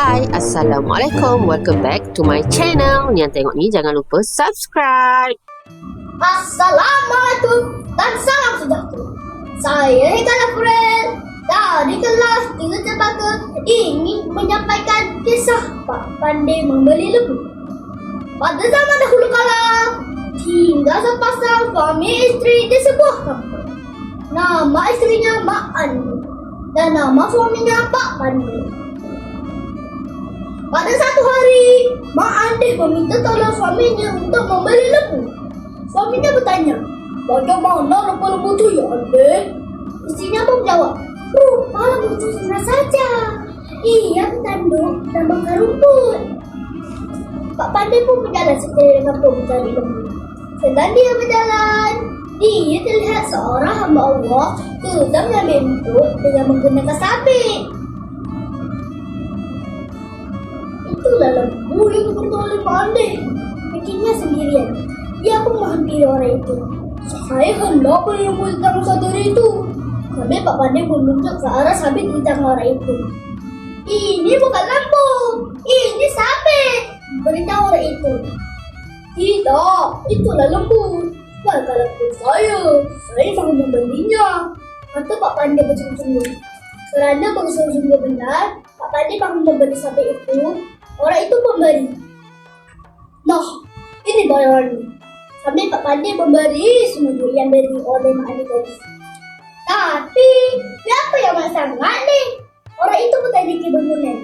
Hai, Assalamualaikum. Welcome back to my channel. Yang tengok ni jangan lupa subscribe. Assalamualaikum dan salam sejahtera. Saya Hekal April dari kelas 3 Cempaka ingin menyampaikan kisah Pak Pandai membeli lembu. Pada zaman dahulu kala, tinggal sepasang suami isteri di sebuah kampung. Nama istrinya Mak Andi dan nama suaminya Pak Pandai. Pada satu hari, Mak Andi meminta tolong suaminya untuk membeli lembu. Suaminya bertanya, bagaimana lembu-lembu itu ya Andi? Istrinya pun menjawab, rupa lembu itu saja. Ia bertanduk dan makan rumput. Pak Pandai pun berjalan sekeliling kampung mencari lembu. Sedang dia berjalan, dia terlihat seorang hamba Allah sedang mengambil rumput dengan menggunakan sabit. Itulah lembu yang dibunuh oleh Pak. Bikinnya sendirian. Dia pun menghampiri orang itu. Saya hendak lembu di tangan saudara itu. Kami Pak Pandai menunjuk ke arah sabit di tangan orang itu. Ini bukan lembu. Ini sabit. Beritahu orang itu. Tidak, itulah lembu. Kalau pun saya, saya mahu membelinya. Kata Pak Pandai bersungguh-sungguh. Kerana bersungguh-sungguh benar, Pak Pandai mahu membeli sabit itu, orang itu memberi. Nah, ini bayarannya. Sambil Pak Pandai memberi semua duit yang beri oleh Mak Adi tadi. Tapi, siapa yang mak sangat ni? Orang itu bertanya ke bangunan.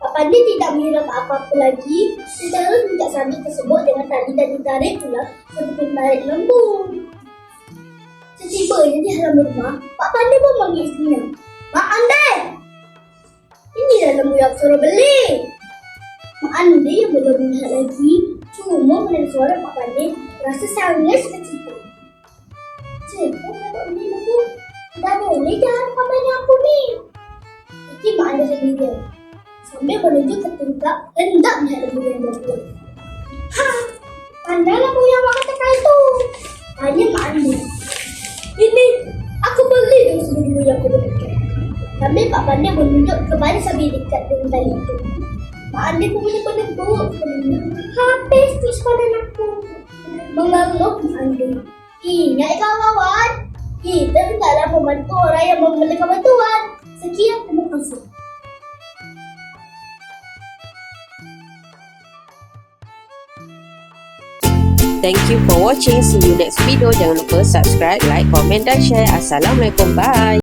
Pak Pandai tidak mengira apa-apa lagi. Dia terus minta sabit tersebut dengan tali dan ditarik pula seperti menarik lembu. Setibanya di halaman rumah, Pak Pandai pun memanggil istrinya. Mak Andai! Lembu yang suruh beli. Mak Andi yang belum melihat lagi cuma mendengar suara Pak Pandai rasa sangat sekecil. Cepat dapat beli lembu. Tak boleh jangan pamannya aku ni. Iki Mak Andi sendirian. Sambil menuju ke tingkap hendak melihat lembu yang berbuat. Ha! Pandai lembu yang Mak katakan itu. Tanya Mak Andi. Sambil Pak Pandai menunjuk kepada sabi dekat dengan tali itu. Pak Andi pun punya penebuk. Habis tu sepadan aku. Mengeluh Pak Andi. Ingat kawan-kawan, kita hendaklah membantu orang yang memerlukan bantuan. Sekian, terima kasih. Thank you for watching. See you next video. Jangan lupa subscribe, like, comment dan share. Assalamualaikum. Bye.